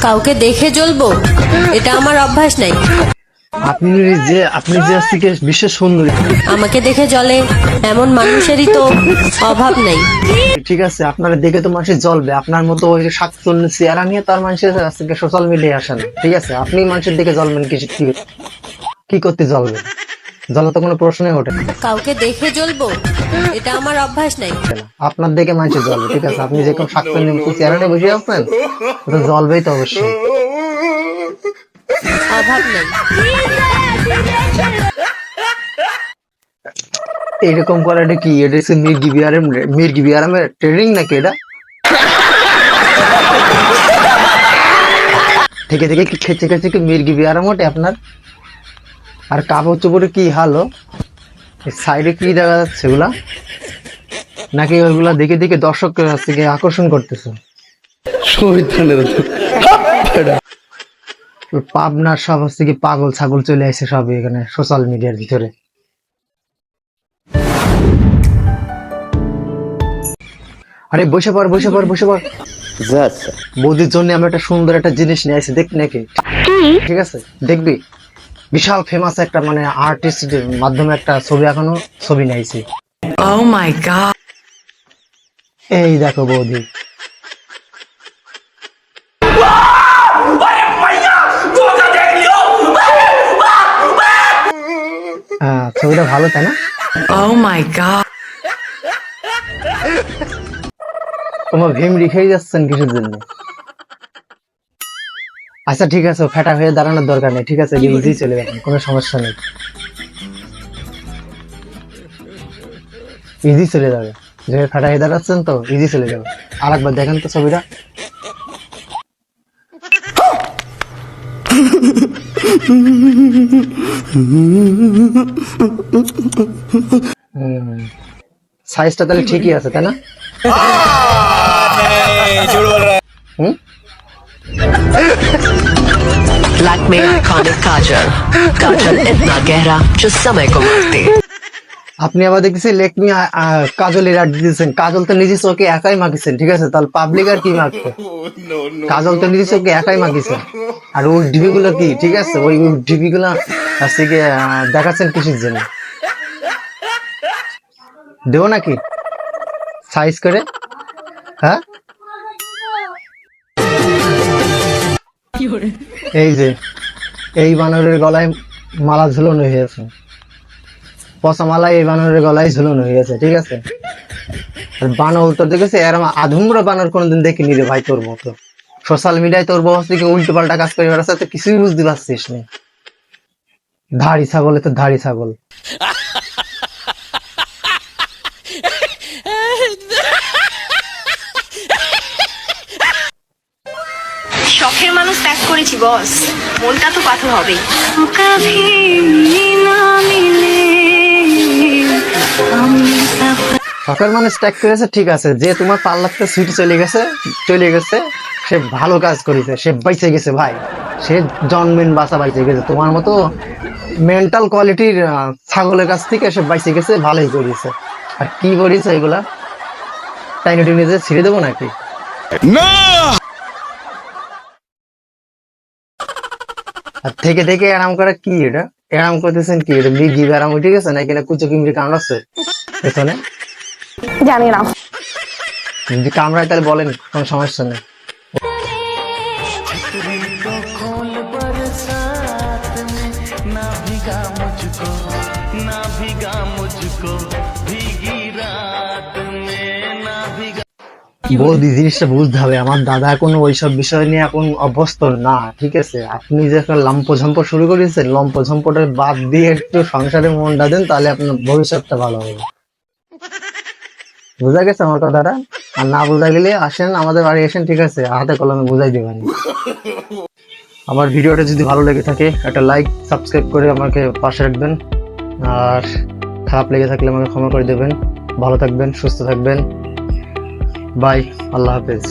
কাউকে দেখে জ্বলবো? এটা আমার অভ্যাস নাই। আপনি যে আপনি যে আজকে বিশেষ সুন্দরী। আমাকে দেখে জ্বলে এমন মানুষেরই তো অভাব নাই। ঠিক আছে আপনারা দেখে তো মানুষের জ্বলবে। আপনার মতো ওই শাকচুন্নি চেহারা নিয়ে তার মানুষের আজকে সোশ্যাল মিডিয়ায় আসেন ঠিক আছে আপনি মানুষের দিকে জ্বলবেন কি কি- কি করতে জ্বলবেন? জ্বলা তো কোনো প্রশ্নই ওঠে না। কাউকে দেখে জ্বলবো? এটা আমার অভ্যাস নাই। আপনার দেখে মানুষের জ্বলবে ঠিক আছে? আপনি যেরকম শাকচুন্নি চেহারাটা বসে আছেন তো জ্বলবেই তো অবশ্যই। অভাব নাই। এরকম করাটা কি? এটা হচ্ছে মির্গি বিয়ারের মির্গি বিয়ারামের ট্রেনিং নাকি এটা? থেকে থেকে কি খেচে খেচে কি মির্গি বিয়ারাম ওঠে আপনার? আর কাপড় চোপড়ে কি? হালো সাইডে কি দেখা যাচ্ছে ওগুলা নাকি ওইগুলা দেখে দেখে দর্শকের কাছ থেকে আকর্ষণ করতেছে? পাবনার সব হচ্ছে কি পাগল ছাগল চলে আসে সব এখানে সোশ্যাল মিডিয়ার ভিতরে। আরে বসে পড় বসে পড় বসে পড়। বৌদির জন্য আমরা একটা সুন্দর একটা জিনিস নিয়ে আসি দেখবি নাকি? ঠিক আছে? দেখবি? বিশাল ফেমাস একটা মানে আর্টিস্টের মাধ্যমে একটা ছবি এখনও ছবি নিয়ে আইছি Oh এই দেখো বৌদি। ছবিটা ভালো তাই না? Oh my god. তোমার ভীম রেখেই যাচ্ছেন কিছুর জন্য আচ্ছা ঠিক আছে ফেটা হয়ে দাঁড়ানোর দরকার নেই ঠিক আছে ইজি চলে যাবেন কোনো সমস্যা নেই। ইজি চলে যাবে। যে ফেটা হয়ে দাঁড়াচ্ছেন তো ইজি চলে যাবে। আর একবার দেখেন তো ছবিটা। সাইজটা তাহলে ঠিকই আছে তাই না? হুম? लैक्मे आइकॉनिक काजल काजल इतना गहरा जो समय को मारते আপনি আবার দেখতেছি লেকমি কাজলের অ্যাড দিতেছেন কাজল তো নিজে চোখে একাই মাখিছেন ঠিক আছে তাহলে পাবলিক আর কি মাখবে কাজল তো নিজে চোখে একাই মাখিছেন আর ওই ডিবি গুলো কি ঠিক আছে ওই ডিবি গুলো আজকে কি, আহ, দেখাচ্ছেন কিসের জন্য দেবো নাকি সাইজ করে হ্যাঁ এই যে, এই বানরের গলায় মালা ঝুলানো হয়েছে। পচা মালা এই বানরের গলায় ঝুলানো হয়েছে, ঠিক আছে? আর বানর তো দেখেছে এরম আধুম্র বানর কোনোদিন দেখিনি রে ভাই তোর মতো। সোশ্যাল মিডিয়ায় তোর বস থেকে উল্টো পাল্টা কাজ করে বেড়াচ্ছে তো কিছুই বুঝতে পারছিস না। ধাড়ি ছাগলে তো ধাড়ি ছাগল। শখের মানুষ ত্যাগ করেছি বস। মনটা তো পাথর হবেই। সকাল মানে স্ট্যাক করেছে ঠিক আছে। যে তোমার পার্লারতে সুইট চলে গেছে চলে গেছে সে ভালো কাজ করেছে সে বাইচে গেছে ভাই। সে জন্মেন বাসা বাইচে গেছে। তোমার মতো মেন্টাল কোয়ালিটির ছাগলের কাছ থেকে সে বাইচে গেছে ভালোই করেছে। আর কি করেছে এগুলা? টাইনি টুনি যে ছিঁড়ে দেবো নাকি? আর থেকে থেকে আরাম করা কি এটা? আরাম করতেছেন কি এটা? বৃদ্ধি আরাম উঠে গেছে নাকি না কুচু কিমড়ি কামড়াচ্ছে পেছনে জানি না। যদি কামড়ায় তাহলে বলেন কোনো সমস্যা নেই। বৌদি, জিনিসটা বুঝতে হবে। আমার দাদা এখন ওইসব বিষয় নিয়ে এখন অভ্যস্ত না, ঠিক আছে? আপনি যে একটা লম্প ঝম্প শুরু করেছেন লম্প ঝম্পটা বাদ দিয়ে একটু সংসারে মনটা দেন, তাহলে আপনার ভবিষ্যৎটা ভালো হবে। বোঝা গেছে আমার কথাটা? আর না বোঝা গেলে আসেন, আমাদের বাড়ি আসেন, ঠিক আছে? হাতে কলমে বুঝাই দেবেন। আমার ভিডিওটা যদি ভালো লেগে থাকে, একটা লাইক সাবস্ক্রাইব করে আমাকে পাশে রাখবেন। আর খারাপ লেগে থাকলে আমাকে ক্ষমা করে দেবেন। ভালো থাকবেন, সুস্থ থাকবেন। বাই আল্লাহ হাফেজ